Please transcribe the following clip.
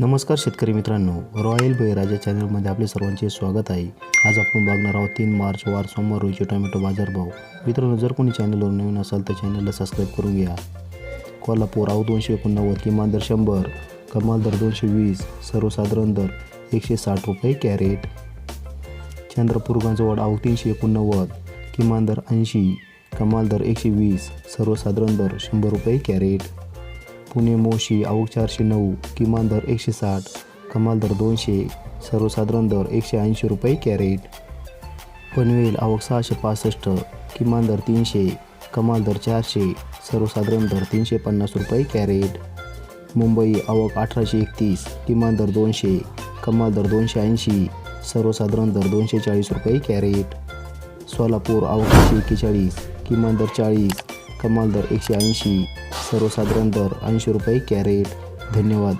नमस्कार शेतकरी मित्रांनो रॉयल बळीराजा चॅनलमध्ये आपले सर्वांचे स्वागत आहे. आज आपण बघणार आहोत तीन मार्च वार सोमवार रोजी टोमॅटो बाजारभाव मित्रांनो जर कोणी चॅनलवर नवीन असाल तर चॅनलला सबस्क्राईब करून घ्या. कोल्हापूर आव दोनशे एकोणनव्वद किमान दर शंभर कमाल दर दोनशे वीस सर्वसाधारण दर एकशे साठ रुपये कॅरेट. चंद्रपूर गंजवड आव तीनशे एकोणनव्वद किमान दर ऐंशी कमाल दर एकशे वीस सर्वसाधारण दर शंभर रुपये कॅरेट. पुणे मोशी आवक चारशे नऊ किमान दर एकशे साठ कमाल दर दोनशे सर्वसाधारण दर एकशे ऐंशी रुपये कॅरेट. पनवेल आवक सहाशे पासष्ट किमान दर तीनशे कमाल दर चारशे सर्वसाधारण दर तीनशे पन्नास रुपये कॅरेट. मुंबई आवक अठराशे एकतीस किमान दर दोनशे कमाल दर दोनशे ऐंशी सर्वसाधारण दर दोनशे चाळीस रुपये कॅरेट. सोलापूर आवक एकशे एक्केचाळीस किमान दर चाळीस कमाल दर एकशे ऐंशी सर्वसाधारण दर ऐंशी रुपये कॅरेट. धन्यवाद.